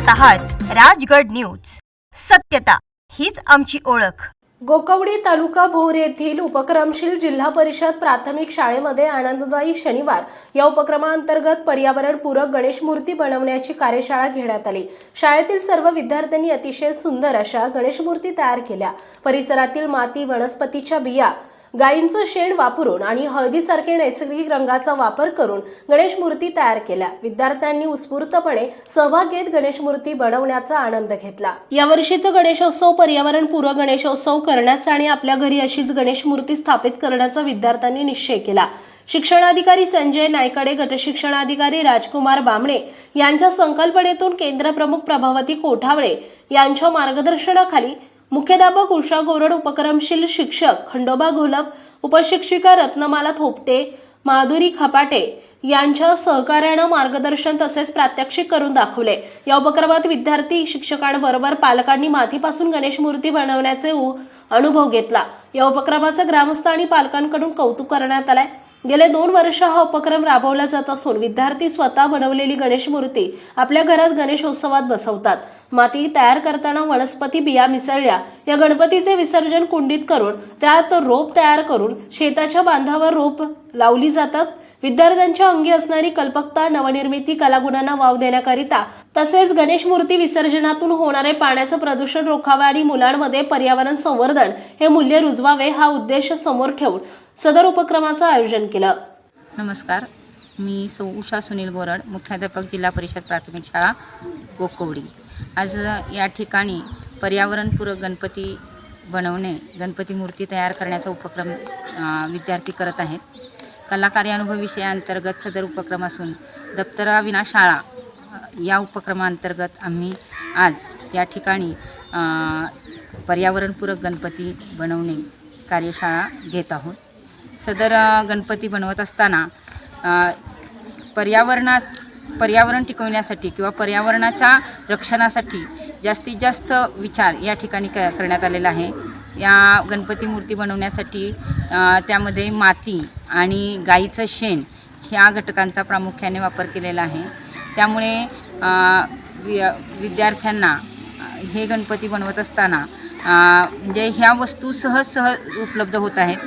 पाहत आहात राजगड न्यूज. सत्यता हीच आमची ओळख. गोकवडी तालुका भोर येथील उपक्रमशील जिल्हा परिषद प्राथमिक शाळेमध्ये आनंददायी शनिवार या उपक्रमांतर्गत पर्यावरणपूरक गणेश मूर्ती बनवण्याची कार्यशाळा घेण्यात आली. शाळेतील सर्व विद्यार्थ्यांनी अतिशय सुंदर अशा गणेश मूर्ती तयार केल्या. परिसरातील माती वनस्पतीच्या बिया गायींचं शेण वापरून आणि हळदीसारखे नैसर्गिक रंगाचा वापर करून गणेश मूर्ती तयार केल्या. विद्यार्थ्यांनी उत्स्फूर्तपणे सहभाग घेत गणेश मूर्ती बनवण्याचा आनंद घेतला. यावर्षीचा गणेशोत्सव पर्यावरणपूरक गणेशोत्सव करण्याचा आणि आपल्या घरी अशीच गणेश मूर्ती स्थापित करण्याचा विद्यार्थ्यांनी निश्चय केला. शिक्षणाधिकारी संजय नायकडे गटशिक्षणाधिकारी राजकुमार बामणे यांच्या संकल्पनेतून केंद्रप्रमुख प्रभावती कोठावळे यांच्या मार्गदर्शनाखाली मुख्याध्यापक उषा गोरड उपक्रमशील शिक्षक खंडोबा घोलप उपशिक्षिका रत्नमाला थोपटे माधुरी खपाटे यांच्या सहकार्यानं मार्गदर्शन तसेच प्रात्यक्षिक करून दाखवले. या उपक्रमात विद्यार्थी शिक्षकांबरोबर पालकांनी मातीपासून गणेश मूर्ती बनवण्याचे उ- अनुभव घेतला. या उपक्रमाचं ग्रामस्थ आणि पालकांकडून कौतुक करण्यात आलंय. गेले दोन वर्ष हा उपक्रम राबवला जात असून विद्यार्थी स्वतः बनवलेली गणेश मूर्ती आपल्या घरात गणेशोत्सवात बसवतात. माती तयार करताना वनस्पती बिया मिसळल्या. या गणपतीचे विसर्जन कुंडीत करून त्यात रोप तयार करून शेताच्या बांधावर रोप लावली जातात. विद्यार्थ्यांच्या अंगी असणारी कल्पकता नवनिर्मिती कलागुणांना वाव देण्याकरिता तसेच गणेश मूर्ती विसर्जनातून होणारे पाण्याचं प्रदूषण रोखावे आणि मुलांमध्ये पर्यावरण संवर्धन हे मूल्य रुजवावे हा उद्देश समोर ठेवून सदर उपक्रमाचं आयोजन केलं. नमस्कार. मी सौ उषा सुनील गोरड मुख्याध्यापक जिल्हा परिषद प्राथमिक शाळा गोकवडी आज या ठिकाणी पर्यावरणपूरक गणपती बनवणे गणपती मूर्ती तयार करण्याचा उपक्रम विद्यार्थी करत आहेत. कलाकार्यानुभव विषयाअंतर्गत सदर उपक्रम असून दप्तराविना शाळा या उपक्रमाअंतर्गत आम्ही आज या ठिकाणी पर्यावरणपूरक गणपती बनवणे कार्यशाळा घेत आहोत. सदर गणपती बनवत असताना पर्यावरणास पर्यावरण टिकवण्यासाठी किंवा पर्यावरणाच्या रक्षणासाठी जास्तीत जास्त विचार या ठिकाणी क करण्यात आलेला आहे. या गणपती मूर्ती बनवण्यासाठी त्यामध्ये माती आणि गाईचं शेण ह्या घटकांचा प्रामुख्याने वापर केलेला आहे. त्यामुळे वि विद्यार्थ्यांना हे गणपती बनवत असताना म्हणजे ह्या वस्तू सहज सहज उपलब्ध होत आहेत.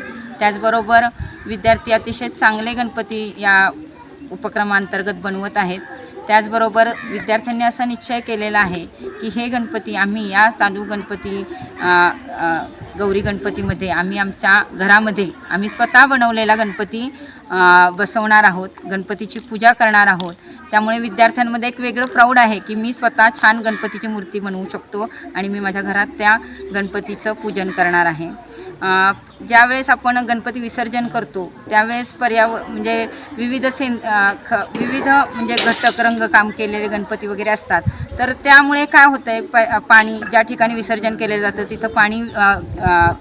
त्याचबरोबर विद्यार्थी अतिशय चांगले गणपती या उपक्रमांतर्गत बनवत आहेत. त्याचबरोबर विद्यार्थ्यांनी असा निश्चय केलेला आहे की हे गणपती आम्ही या चालू गणपती गौरी गणपतीमध्ये आम्ही आमच्या घरामध्ये आम्ही स्वतः बनवलेला गणपती बसवणार आहोत गणपतीची पूजा करणार आहोत. त्यामुळे विद्यार्थ्यांमध्ये एक वेगळं प्राऊड आहे की मी स्वतः छान गणपतीची मूर्ती बनवू शकतो आणि मी माझ्या घरात त्या गणपतीचं पूजन करणार आहे. ज्यावेळेस आपण गणपती विसर्जन करतो त्यावेळेस पर्याव म्हणजे विविध सेन ख विविध म्हणजे घटक रंगकाम केलेले गणपती वगैरे असतात. तर त्यामुळे काय होतं आहे प पाणी ज्या ठिकाणी विसर्जन केलं जातं तिथं पाणी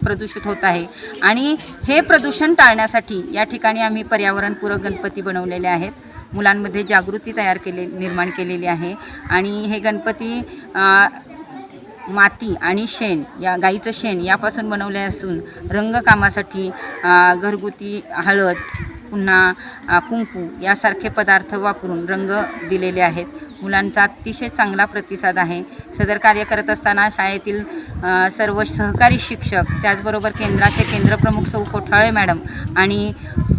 प्रदूषित होत आहे. आणि हे प्रदूषण टाळण्यासाठी या ठिकाणी आम्ही पर्यावरणपूरक गणपती बनवलेले आहेत. मुलांमध्ये जागृती तयार केले निर्माण केलेली आहे. आणि हे गणपती माती आणि शेण या गाईचं शेण यापासून बनवले असून रंगकामासाठी घरगुती हळद पुन्हा कुंकू यासारखे पदार्थ वापरून रंग दिलेले आहेत. मुलांचा अतिशय चांगला प्रतिसाद आहे. सदर कार्य करत असताना शाळेतील सर्व सहकारी शिक्षक त्याचबरोबर केंद्राचे केंद्रप्रमुख सौ कोठाळे मॅडम आणि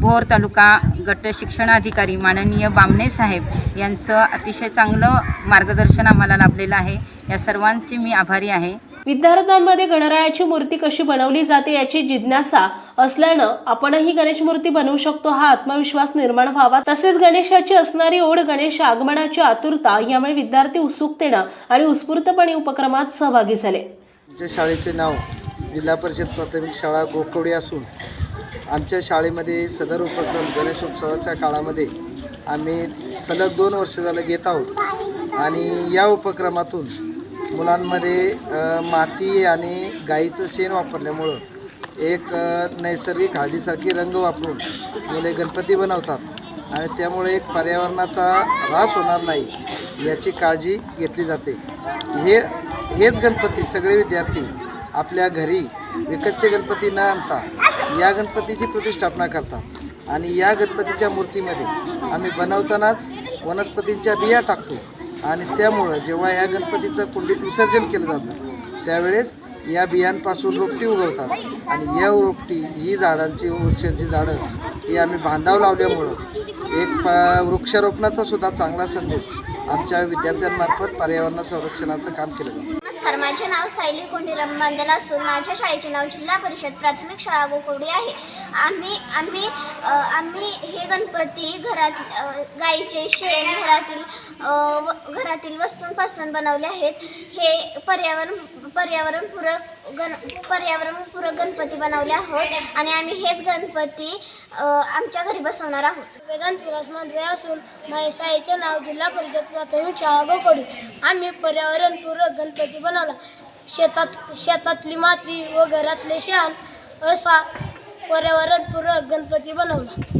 भोर तालुका गट शिक्षणाधिकारी माननीय बामणे साहेब यांचं अतिशय चांगलं मार्गदर्शन आम्हाला लाभलेलं आहे. या सर्वांचे मी आभारी आहे. विद्यार्थ्यांमध्ये गणरायाची मूर्ती कशी बनवली जाते याची जिज्ञासा असल्यानं आपणही गणेश मूर्ती बनवू शकतो हा आत्मविश्वास निर्माण व्हावा. तसेच गणेशाची असणारी ओढ गणेश आगमनाची आतुरता यामुळे विद्यार्थी उत्सुकतेनं आणि उत्स्फूर्तपणे उपक्रमात सहभागी झाले. आमच्या शाळेचे नाव जिल्हा परिषद प्राथमिक शाळा गोकवडी असून आमच्या शाळेमध्ये सदर उपक्रम गणेशोत्सवाच्या काळामध्ये आम्ही सलग दोन वर्ष झालं घेत आहोत. आणि या उपक्रमातून मुलांमध्ये माती आणि गाईचं शेण वापरल्यामुळं एक नैसर्गिक हळदीसारखी रंग वापरून मुले गणपती बनवतात. आणि त्यामुळे एक पर्यावरणाचा ऱ्हास होणार नाही याची काळजी घेतली जाते. हे हेच गणपती सगळे विद्यार्थी आपल्या घरी विकतचे गणपती न आणता या गणपतीची प्रतिष्ठापना करतात. आणि या गणपतीच्या मूर्तीमध्ये आम्ही बनवतानाच वनस्पतींच्या बिया टाकतो. आणि त्यामुळं जेव्हा या गणपतीचं कुंडीत विसर्जन केलं जातं त्यावेळेस या बियांपासून रोपटी उगवतात. आणि या रोपटी ही झाडांची वृक्षांची झाडं ही आम्ही बांधाव लावल्यामुळं एक प वृक्षारोपणाचा सुद्धा चांगला संदेश आमच्या विद्यार्थ्यांमार्फत पर्यावरण संरक्षणाचं काम केलं जातं. नमस्कार. माझे नाव सायली कोंडीराम बांदेल असून माझ्या शाळेचे नाव जिल्हा परिषद प्राथमिक शाळा गोकुडी आहे. आम्ही आम्ही आम्ही हे गणपती घरात गाईचे शेण घरातील व- घरातील वस्तूंपासून बनवले आहेत. हे पर्यावरण पर्यावरणपूरक गण पर्यावरणपूरक गणपती बनवले आहोत. आणि आम्ही हेच गणपती आमच्या घरी बसवणार आहोत. वेदांत विलास मांडवे असून माझ्या शाळेचे नाव जिल्हा परिषद प्राथमिक शाळा गोकोडी. आम्ही पर्यावरणपूरक गणपती बनवला. शेतात शेतातली माती व घरातले शान असा पर्यावरणपूरक गणपती बनवला.